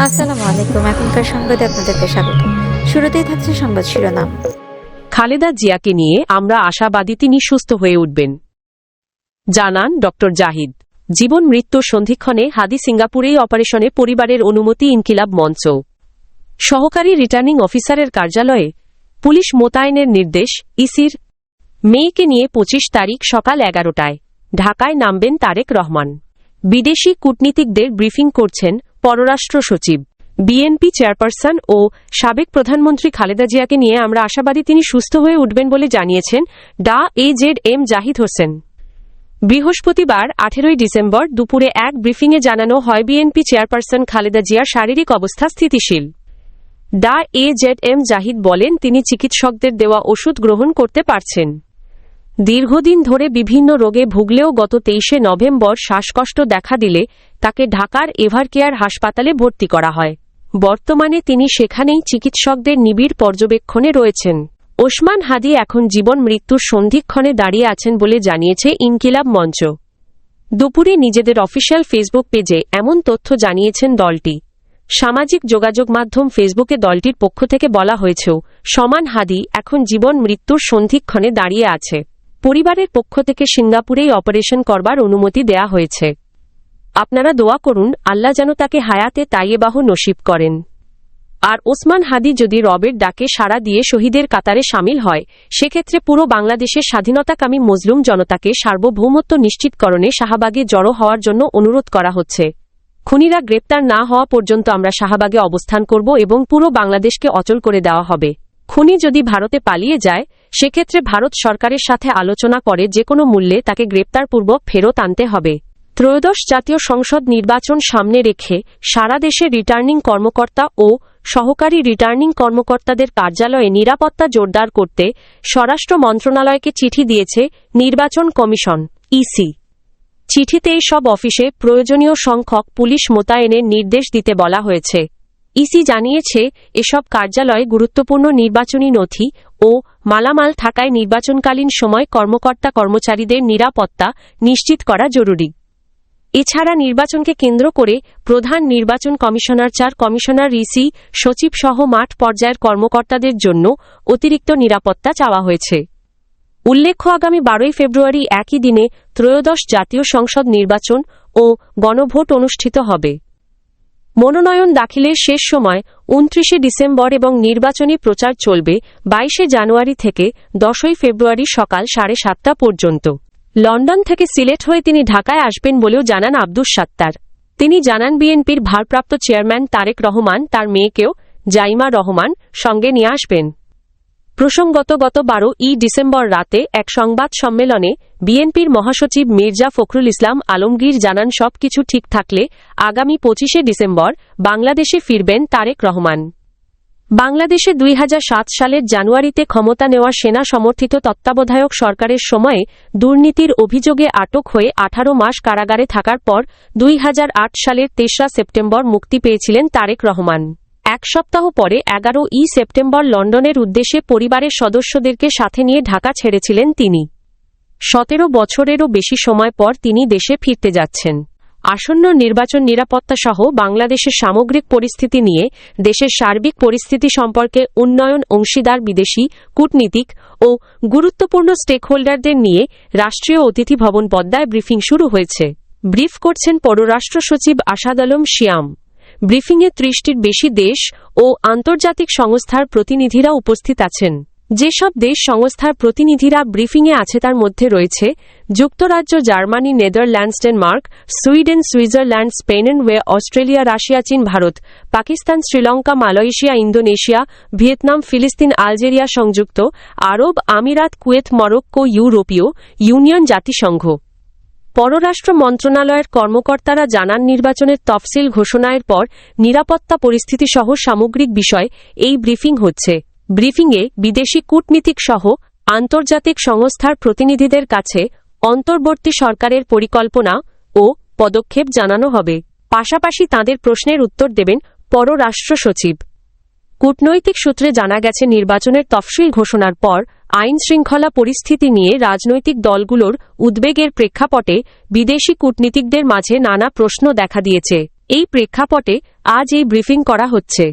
আসসালামু আলাইকুম, এখনকার সংবাদে আপনাদেরকে স্বাগত। শুরুতেই থাকছে সংবাদ শিরোনাম। খালেদা জিয়াকে নিয়ে আমরা আশাবাদী তিনি সুস্থ হয়ে উঠবেন। জানান ড. জাহিদ। জীবন মৃত্যুর সন্ধিক্ষণে হাদি সিঙ্গাপুরেই অপারেশনে পরিবারের অনুমতি ইনকিলাব মঞ্চ। সহকারী রিটার্নিং অফিসারের কার্যালয়ে পুলিশ মোতায়েনের নির্দেশ, ইসির মেয়েকে নিয়ে পঁচিশ তারিখ সকাল এগারোটায় ঢাকায় নামবেন তারেক রহমান। বিদেশি কূটনীতিকদের ব্রিফিং করছেন পররাষ্ট্র সচিব। বিএনপি চেয়ারপারসন ও সাবেক প্রধানমন্ত্রী খালেদা জিয়াকে নিয়ে আমরা আশাবাদী তিনি সুস্থ হয়ে উঠবেন বলে জানিয়েছেন ডা A Z M Zahid Hossain. বৃহস্পতিবার, আঠেরোই ডিসেম্বর, দুপুরে এক ব্রিফিংয়ে জানানো হয় বিএনপি চেয়ারপারসন খালেদা জিয়ার শারীরিক অবস্থা স্থিতিশীল। ডা এ জেড এম জাহিদ বলেন, তিনি চিকিৎসকদের দেওয়া ওষুধ গ্রহণ করতে পারছেন। দীর্ঘদিন ধরে বিভিন্ন রোগে ভুগলেও গত তেইশে নভেম্বর শ্বাসকষ্ট দেখা দিলে তাকে ঢাকার এভারকেয়ার হাসপাতালে ভর্তি করা হয়। বর্তমানে তিনি সেখানেই চিকিৎসকদের নিবিড় পর্যবেক্ষণে রয়েছেন। ওসমান হাদি এখন জীবন মৃত্যুর সন্ধিক্ষণে দাঁড়িয়ে আছেন বলে জানিয়েছে ইনকিলাব মঞ্চ। দুপুরে নিজেদের অফিসিয়াল ফেসবুক পেজে এমন তথ্য জানিয়েছেন দলটি। সামাজিক যোগাযোগ মাধ্যম ফেসবুকে দলটির পক্ষ থেকে বলা হয়েছেও, সমান হাদি এখন জীবন মৃত্যুর সন্ধিক্ষণে দাঁড়িয়ে আছে। পরিবারের পক্ষ থেকে সিঙ্গাপুরেই অপারেশন করবার অনুমতি দেয়া হয়েছে। আপনারা দোয়া করুন, আল্লাহ যেন তাকে হায়াতে তাইয়েবাহ নসিব করেন। আর ওসমান হাদি যদি রবের ডাকে সাড়া দিয়ে শহীদের কাতারে সামিল হয়, সেক্ষেত্রে পুরো বাংলাদেশের স্বাধীনতাকামী মজলুম জনতাকে সার্বভৌমত্ব নিশ্চিতকরণে শাহবাগে জড়ো হওয়ার জন্য অনুরোধ করা হচ্ছে। খুনিরা গ্রেপ্তার না হওয়া পর্যন্ত আমরা শাহবাগে অবস্থান করব এবং পুরো বাংলাদেশকে অচল করে দেওয়া হবে। খুনি যদি ভারতে পালিয়ে যায় সেক্ষেত্রে ভারত সরকারের সাথে আলোচনা করে যে কোনো মূল্যে তাকে গ্রেপ্তারপূর্বক ফেরত আনতে হবে। ত্রয়োদশ জাতীয় সংসদ নির্বাচন সামনে রেখে সারা দেশে রিটার্নিং কর্মকর্তা ও সহকারী রিটার্নিং কর্মকর্তাদের কার্যালয়ে নিরাপত্তা জোরদার করতে স্বরাষ্ট্র মন্ত্রণালয়কে চিঠি দিয়েছে নির্বাচন কমিশন, ইসি। চিঠিতে এই সব অফিসে প্রয়োজনীয় সংখ্যক পুলিশ মোতায়েনের নির্দেশ দিতে বলা হয়েছে। ইসি জানিয়েছে, এসব কার্যালয়ে গুরুত্বপূর্ণ নির্বাচনী নথি ও মালামাল থাকায় নির্বাচনকালীন সময় কর্মকর্তা কর্মচারীদের নিরাপত্তা নিশ্চিত করা জরুরি। এছাড়া নির্বাচনকে কেন্দ্র করে প্রধান নির্বাচন কমিশনার চার কমিশনার ইসি, সচিব সহ মাঠ পর্যায়ের কর্মকর্তাদের জন্য অতিরিক্ত নিরাপত্তা চাওয়া হয়েছে। উল্লেখ্য, আগামী বারোই ফেব্রুয়ারি একই দিনে ত্রয়োদশ জাতীয় সংসদ নির্বাচন ও গণভোট অনুষ্ঠিত হবে। মনোনয়ন দাখিলের শেষ সময় উনত্রিশে ডিসেম্বর এবং নির্বাচনী প্রচার চলবে বাইশে জানুয়ারি থেকে দশই ফেব্রুয়ারি সকাল সাড়ে সাতটা পর্যন্ত। লন্ডন থেকে সিলেট হয়ে তিনি ঢাকায় আসবেন বলেও জানান আব্দুস সাত্তার। তিনি জানান, বিএনপির ভারপ্রাপ্ত চেয়ারম্যান তারেক রহমান তার মেয়েকেও জাইমা রহমান সঙ্গে নিয়ে আসবেন। প্রসঙ্গত গত বারো ই ডিসেম্বর রাতে এক সংবাদ সম্মেলনে বিএনপির মহাসচিব মির্জা ফখরুল ইসলাম আলমগীর জানান, সবকিছু ঠিক থাকলে আগামী পঁচিশে ডিসেম্বর বাংলাদেশে ফিরবেন তারেক রহমান। বাংলাদেশে দুই হাজার সাত সালের জানুয়ারিতে ক্ষমতা নেওয়া সেনা সমর্থিত তত্ত্বাবধায়ক সরকারের সময়ে দুর্নীতির অভিযোগে আটক হয়ে আঠারো মাস কারাগারে থাকার পর দুই হাজার আট সালের তেসরা সেপ্টেম্বর মুক্তি পেয়েছিলেন তারেক রহমান। এক সপ্তাহ পরে এগারো ই সেপ্টেম্বর লন্ডনের উদ্দেশ্যে পরিবারের সদস্যদেরকে সাথে নিয়ে ঢাকা ছেড়েছিলেন তিনি। সতেরো বছরেরও বেশি সময় পর তিনি দেশে ফিরতে যাচ্ছেন। আসন্ন নির্বাচন নিরাপত্তা সহ বাংলাদেশের সামগ্রিক পরিস্থিতি নিয়ে দেশের সার্বিক পরিস্থিতি সম্পর্কে উন্নয়ন, অংশীদার, বিদেশি, কূটনীতিক ও গুরুত্বপূর্ণ স্টেকহোল্ডারদের নিয়ে রাষ্ট্রীয় অতিথি ভবন পদ্মায় ব্রিফিং শুরু হয়েছে। ব্রিফ করছেন পররাষ্ট্র সচিব আসাদ আলম শিয়াম। ব্রিফিংয়ে ত্রিশটির বেশি দেশ ও আন্তর্জাতিক সংস্থার প্রতিনিধিরা উপস্থিত আছেন। যেসব দেশ সংস্থার প্রতিনিধিরা ব্রিফিংয়ে আছে তার মধ্যে রয়েছে যুক্তরাজ্য, Germany, Netherlands, Denmark, Sweden, Switzerland, Spain way Australia, Russia, চীন, Bharat, Pakistan, Sri Lanka, Malaysia, Indonesia, Vietnam, ফিলিস্তিন, আলজেরিয়া সংযুক্ত আরব আমিরাত, কুয়েত, মরক্কো, ইউরোপীয় ইউনিয়ন জাতিসংঘ। পররাষ্ট্র মন্ত্রণালয়ের কর্মকর্তারা জানান, নির্বাচনের তফসিল ঘোষণার পর নিরাপত্তা পরিস্থিতি সহ সামগ্রিক বিষয় এই ব্রিফিং হচ্ছে। ব্রিফিংয়ে বিদেশি কূটনীতিক সহ আন্তর্জাতিক সংস্থার প্রতিনিধিদের কাছে অন্তর্বর্তী সরকারের পরিকল্পনা ও পদক্ষেপ জানানো হবে। পাশাপাশি তাঁদের প্রশ্নের উত্তর দেবেন পররাষ্ট্র সচিব। কূটনৈতিক সূত্রে জানা গেছে, নির্বাচনের তফসিল ঘোষণার পর আইন শৃঙ্খলা পরিস্থিতি নিয়ে রাজনৈতিক দলগুলোর উদ্বেগের প্রেক্ষাপটে বিদেশি কূটনীতিকদের মাঝে নানা প্রশ্ন দেখা দিয়েছে। এই প্রেক্ষাপটে আজ এই ব্রিফিং করা হচ্ছে।